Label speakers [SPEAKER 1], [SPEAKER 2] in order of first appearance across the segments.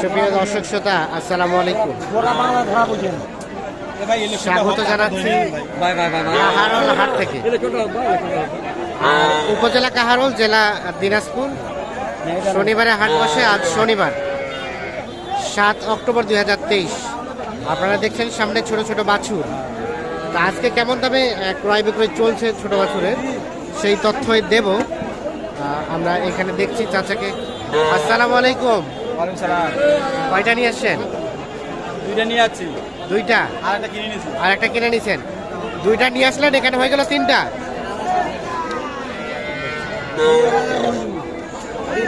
[SPEAKER 1] সুপ্রিয় দর্শক শ্রোতা, আসসালামু আলাইকুম। স্বাগত জানাচ্ছি হাট থেকে। উপজেলা কাহারোল, জেলা দিনাজপুর। শনিবারে হাট বসে, আজ শনিবার, সাত অক্টোবর দুই হাজার তেইশ। আপনারা দেখছেন সামনে ছোট ছোট বাছুর। তা আজকে কেমন দামে ক্রয় বিক্রয় চলছে ছোট বাছুরের, সেই তথ্যই দেব। আমরা এখানে দেখছি চাচাকে আসসালামু আলাইকুম।
[SPEAKER 2] সালাম।
[SPEAKER 1] কয়টা নিয়ে আসছেন?
[SPEAKER 2] দুইটা নিয়ে যাচ্ছি
[SPEAKER 1] দুইটা?
[SPEAKER 2] আর একটা কিনে নিয়েছি।
[SPEAKER 1] আর একটা কিনে নিছেন। দুইটা নিয়ে আসলেন এখানে হয়ে গেল তিনটা।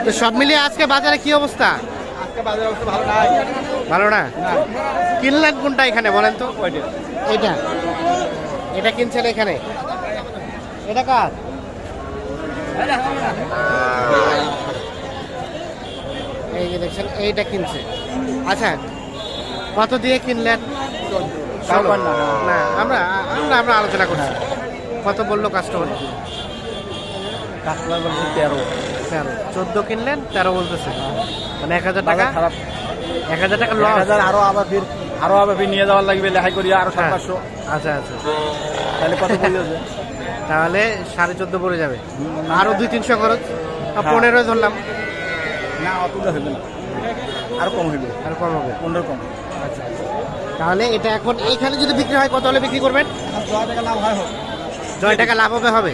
[SPEAKER 1] তো সব মিলিয়ে আজকে বাজারে কি অবস্থা?
[SPEAKER 2] আজকে বাজার অবস্থা ভালো
[SPEAKER 1] না? কিনলেন কোনটা এখানে বলেন তো? এটা এটা কিনছেন এখানে? এটা কার? এই যে দেখছেন এইটা কিনছে। আচ্ছা কত দিয়ে কিনলেন?
[SPEAKER 2] না।
[SPEAKER 1] না আমরা আমরা আমরা আলোচনা করছি। কত বলল কাস্টমার
[SPEAKER 2] কাস্টমার বলছে তেরো।
[SPEAKER 1] তেরো। চোদ্দ কিনলেন তেরো বলতেছে। মানে এক হাজার টাকা?
[SPEAKER 2] খারাপ।
[SPEAKER 1] এক হাজার টাকা লস
[SPEAKER 2] হাজার আরও আবার ফির আরও আবার ফির নিয়ে যাওয়ার লাগবে লেখাই করি আরও সাত
[SPEAKER 1] হ্যাঁ।
[SPEAKER 2] পাঁচশো।
[SPEAKER 1] আচ্ছা আচ্ছা।
[SPEAKER 2] তাহলে কত পড়ে যাবে
[SPEAKER 1] তাহলে সাড়ে চোদ্দ পড়ে যাবে। আরও দুই তিনশো খরচ।
[SPEAKER 2] হ্যাঁ।
[SPEAKER 1] পনেরো ধরলাম।
[SPEAKER 2] না অতটা হইবে না। আরও কম হইবে
[SPEAKER 1] আর কম হবে।
[SPEAKER 2] পনেরো কম।
[SPEAKER 1] আচ্ছা তাহলে এটা এখন এইখানে যদি বিক্রি হয় কত হলে বিক্রি করবেন?
[SPEAKER 2] দশ টাকা লাভ হয়
[SPEAKER 1] ছয় টাকা লাভ হবে হবে।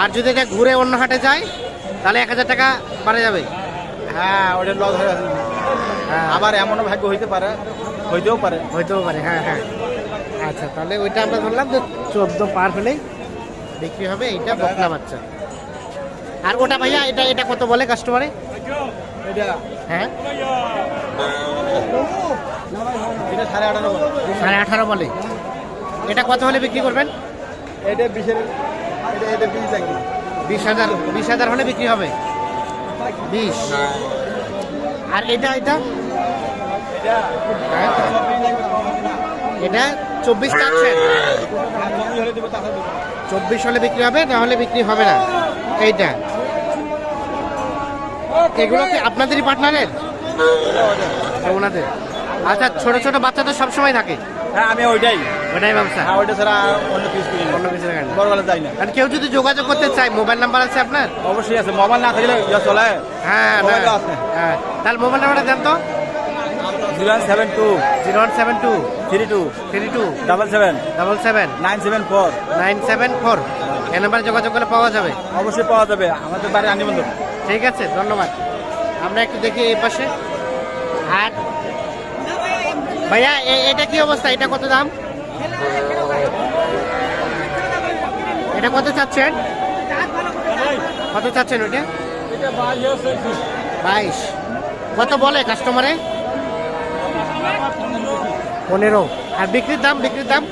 [SPEAKER 1] আর যদি এটা ঘুরে অন্য হাটে যায় তাহলে এক হাজার টাকা বাড়ে যাবে।
[SPEAKER 2] হ্যাঁ ওটা লস হয়ে
[SPEAKER 1] হ্যাঁ।
[SPEAKER 2] আবার এমনও ভাগ্য হইতে পারে হইতেও পারে।
[SPEAKER 1] হইতেও পারে হ্যাঁ হ্যাঁ। আচ্ছা তাহলে ওইটা আমরা ধরলাম যে চোদ্দ পার হলেই বিক্রি হবে এইটা বকনা বাচ্চা। আর ওটা ভাইয়া এটা এটা কত বলে কাস্টমারে হ্যাঁ?
[SPEAKER 2] সাড়ে আঠারো বলে।
[SPEAKER 1] এটা কত হলে বিক্রি করবেন?
[SPEAKER 2] এটা বিশের এটা বিশ
[SPEAKER 1] বিশ হাজার বিশ হাজার হলে বিক্রি হবে? বিশ। আর এটা এটা?
[SPEAKER 2] এটা
[SPEAKER 1] হ্যাঁ? চব্বিশ চাচ্ছেন চব্বিশ হলে বিক্রি হবে না হলে বিক্রি হবে না? এইটা। এগুলো কি আপনাদেরই পার্টনারের ওনাদের। আচ্ছা ছোট ছোট বাচ্চা তো সবসময় থাকে?
[SPEAKER 2] হ্যাঁ আমি ওইটাই।
[SPEAKER 1] ব্যবসা?
[SPEAKER 2] হ্যাঁ ওইটা ছাড়া অন্য কিছু করি
[SPEAKER 1] অন্য কিছু দেখান
[SPEAKER 2] বড়বেলা যাই না।
[SPEAKER 1] আর কেউ যদি যোগাযোগ করতে চায় মোবাইল নাম্বার আছে আপনার?
[SPEAKER 2] অবশ্যই আছে। মোবাইল না থাকলে চলে।
[SPEAKER 1] হ্যাঁ
[SPEAKER 2] আছে।
[SPEAKER 1] হ্যাঁ। তাহলে মোবাইল নাম্বারটা দেন তো।
[SPEAKER 2] Zero seven two.
[SPEAKER 1] Zero one seven two.
[SPEAKER 2] Three two.
[SPEAKER 1] Three two.
[SPEAKER 2] Double seven.
[SPEAKER 1] Double seven.
[SPEAKER 2] Nine seven four.
[SPEAKER 1] Nine seven four. এই নাম্বারে যোগাযোগ করলে পাওয়া যাবে।
[SPEAKER 2] অবশ্যই পাওয়া যাবে। আমাদের বাড়ি আনিবন্ধ
[SPEAKER 1] ঠিক আছে, ধন্যবাদ। আমরা একটু দেখি এই পাশে। আর ভাইয়া এটা কি অবস্থা? এটা কত দাম? এটা কত চাচ্ছেন? কত চাচ্ছেন ওটা বাইশ। কত বলে কাস্টমারে? পনেরো। আর বিক্রির দাম বিক্রির দাম?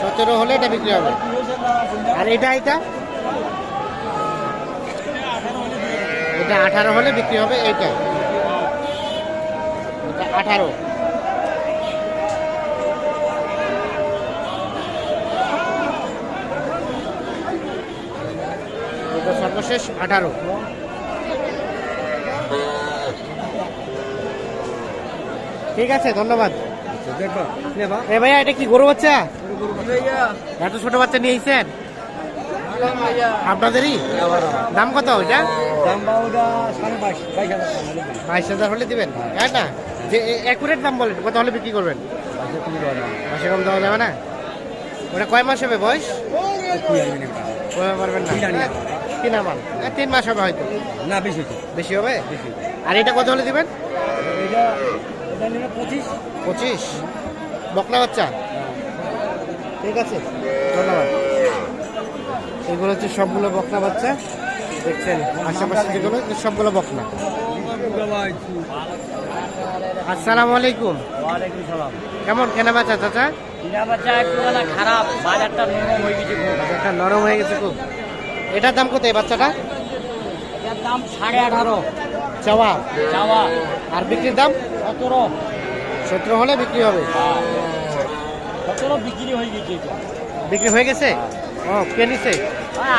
[SPEAKER 1] সতেরো হলে এটা বিক্রি হবে। আর এটা এটা? এটা আঠারো হলে বিক্রি হবে এইটা। এটা আঠারো। সর্বশেষ আঠারো। ঠিক আছে ধন্যবাদ। এ ভাইয়া এটা কি গরু বাচ্চা? এত ছোট বাচ্চা নিয়ে এসেছেন আপনাদেরই? দাম কত ওইটা? বাইশ হাজার হলে দিবেন। হ্যাঁ না? যে অ্যাকুরেট দাম বলেন কত হলে বিক্রি করবেন? মাসে কম দেওয়া যাবে না? ওটা কয় মাস হবে বয়স? পারবেন না। কিনা মাল হ্যাঁ, তিন মাস হবে হয়তো।
[SPEAKER 2] না বেশি
[SPEAKER 1] বেশি হবে? আর এটা কত হলে দিবেন?
[SPEAKER 2] পঁচিশ।
[SPEAKER 1] পঁচিশ? বকনা বাচ্চা? ঠিক আছে। ধন্যবাদ। এগুলো হচ্ছে সবগুলো বকনা বাচ্চা। দেখছেন আশেপাশে যেগুলো সবগুলো বকনা। আসসালামু আলাইকুম।
[SPEAKER 3] ওয়ালাইকুম সালাম।
[SPEAKER 1] কেমন কেনা বাচ্চা চাচা?
[SPEAKER 3] কিনা বাচ্চা একটু খারাপ বাজারটা নরম হয়ে গেছে খুব।
[SPEAKER 1] নরম হয়ে গেছে খুব। এটার দাম কত এই বাচ্চাটা?
[SPEAKER 3] এটার দাম সাড়ে আঠারো।
[SPEAKER 1] চাওয়া।
[SPEAKER 3] চাওয়া।
[SPEAKER 1] আর বিক্রির দাম?
[SPEAKER 3] সতেরো।
[SPEAKER 1] সতেরো হলে বিক্রি হবে।
[SPEAKER 3] সতেরো বিক্রি হয়ে গেছে।
[SPEAKER 1] বিক্রি হয়ে গেছে? ও কে নিছে?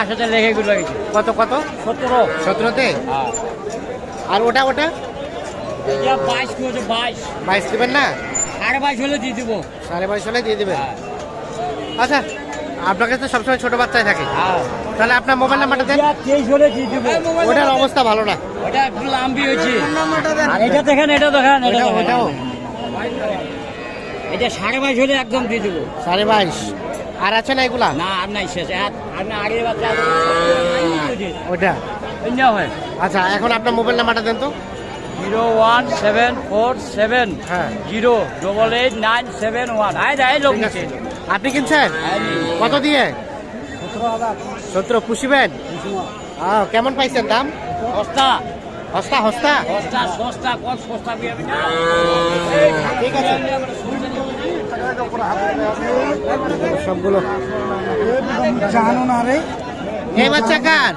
[SPEAKER 3] আসাতে লেগে গুলো
[SPEAKER 1] কত কত?
[SPEAKER 3] সতেরো।
[SPEAKER 1] সতেরোতে?
[SPEAKER 3] হ্যাঁ।
[SPEAKER 1] আর ওটা ওটা?
[SPEAKER 3] এটা বাইশ কি বাইশ।
[SPEAKER 1] বাইশ দেবেন না?
[SPEAKER 3] সাড়ে বাইশ হলে দিয়ে দেবো।
[SPEAKER 1] সাড়ে বাইশ হলে দিয়ে দেবেন।
[SPEAKER 3] হ্যাঁ।
[SPEAKER 1] আচ্ছা আপনার কাছে তো সবসময় ছোট বাচ্চাই থাকে।
[SPEAKER 3] হ্যাঁ।
[SPEAKER 1] তাহলে আপনার মোবাইল নাম্বারটা দেন।
[SPEAKER 3] তেইশ হলে দিয়ে দেবো।
[SPEAKER 1] ওটার অবস্থা ভালো না।
[SPEAKER 3] ওটা একটু লাম্বি হয়েছে। এটা দেখেন এটা দেখেন এটা
[SPEAKER 1] ওটাও।
[SPEAKER 3] এটা সাড়ে বাইশ হলে একদম দিয়ে দেবো।
[SPEAKER 1] সাড়ে বাইশ। আর আছে না এগুলা?
[SPEAKER 3] না আর নাই শেষ। আর আর না আগে বাচ্চা
[SPEAKER 1] ওটা
[SPEAKER 3] হয়।
[SPEAKER 1] আচ্ছা এখন আপনার মোবাইল নাম্বারটা দেন তো।
[SPEAKER 3] Zero one seven four seven
[SPEAKER 1] হ্যাঁ।
[SPEAKER 3] Zero double eight nine seven one. আয় যায় লোক
[SPEAKER 1] আছে। আপনি কিনছেন? কত দিয়ে? সতেরো পুষিবেন কেমন পাইছেন দাম?
[SPEAKER 3] সস্তা।
[SPEAKER 1] হস্তা হস্তা
[SPEAKER 3] সস্তা সস্তা কত সস্তা বিয়াবি না
[SPEAKER 1] ঠিক আছে সবগুলো।
[SPEAKER 2] জানো না রে।
[SPEAKER 1] এই বাচ্চা কার?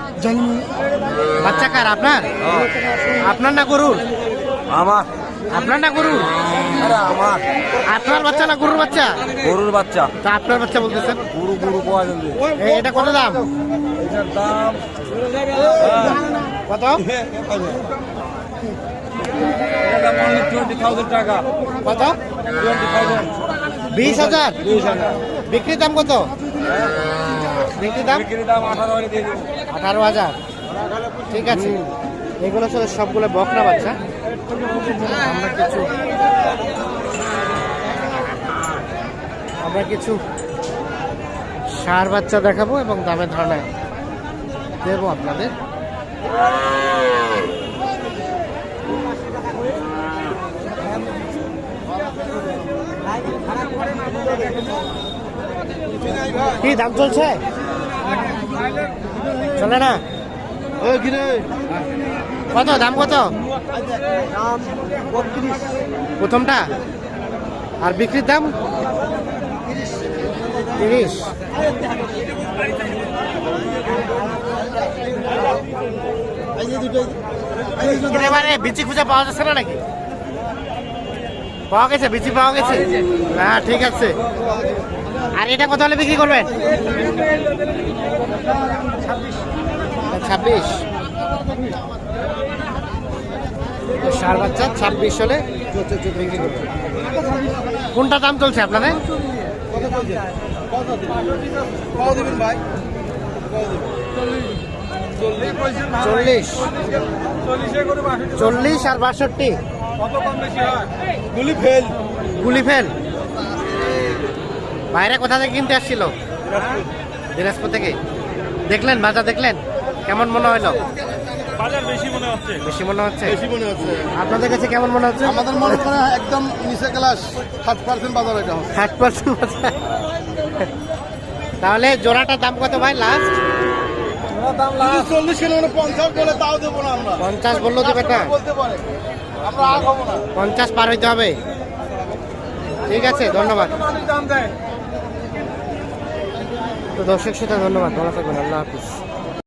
[SPEAKER 1] বাচ্চা কার? আপনার? আপনার না গরুর?
[SPEAKER 2] আমার।
[SPEAKER 1] আপনার না গরুর?
[SPEAKER 2] আরে আমার।
[SPEAKER 1] আপনার বাচ্চা না গরুর বাচ্চা?
[SPEAKER 2] গরুর বাচ্চা।
[SPEAKER 1] তা আপনার বাচ্চা বলতেছেন?
[SPEAKER 2] গরু গরু পাওয়া যাবে।
[SPEAKER 1] এটা কত দাম?
[SPEAKER 2] এটার দাম
[SPEAKER 1] কত?
[SPEAKER 2] দাম অনলি টোয়েন্টি থাউজেন্ড টাকা।
[SPEAKER 1] কত?
[SPEAKER 2] টোয়েন্টি থাউজেন্ড
[SPEAKER 1] বিশ হাজার?
[SPEAKER 2] বিশ হাজার।
[SPEAKER 1] বিক্রির দাম কত? বিক্রির দাম?
[SPEAKER 2] বিক্রির দাম আঠারো হাজার
[SPEAKER 1] ঠিক আছে। এগুলো ছিল সবগুলো বকনা বাচ্চা। আমরা কিছু আমরা কিছু সার বাচ্চা দেখাবো এবং দামে ধারণা দেবো আপনাদের। কি দাম চলছে? চলে না? কত দাম কত? প্রথমটা? আর বিক্রির দাম? তিরিশ। বিচি খুঁজে পাওয়া যাচ্ছে না নাকি? পাওয়া গেছে বিচি পাওয়া গেছে? হ্যাঁ ঠিক আছে। আর এটা কত হলে বিক্রি করবেন? ছাব্বিশ। সার বাচ্চা, ছাব্বিশ হলে কোনটা দাম চলছে আপনাদের? চল্লিশ। চল্লিশ আর বাষট্টি।
[SPEAKER 2] গুলি ফেল।
[SPEAKER 1] গুলি ফেল? বাইরে কোথা থেকে কিনতে আসছিল? দিনাজপুর থেকে। দেখলেন বাজার দেখলেন? কেমন মনে হলো?
[SPEAKER 2] বাজার বেশি মনে হচ্ছে।
[SPEAKER 1] বেশি মনে হচ্ছে?
[SPEAKER 2] বেশি মনে হচ্ছে।
[SPEAKER 1] আপনাদের কাছে কেমন মনে হচ্ছে?
[SPEAKER 2] আমাদের মনে করে একদম নিচে ক্লাস পার্সেন্ট বাজার এটা হচ্ছে
[SPEAKER 1] ষাট পার্সেন্ট তাহলে জোড়াটার দাম কত ভাই লাস্ট
[SPEAKER 2] চল্লিশ কিলো মানে পঞ্চাশ বলে তাও দেবো না আমরা।
[SPEAKER 1] পঞ্চাশ বলল দেবে না
[SPEAKER 2] বলতে পারে। আমরা আগ হব না।
[SPEAKER 1] পঞ্চাশ পার হইতে হবে। ঠিক আছে ধন্যবাদ। তো দর্শক সেটা ধন্যবাদ। ভালো থাকবেন। আল্লাহ হাফিজ।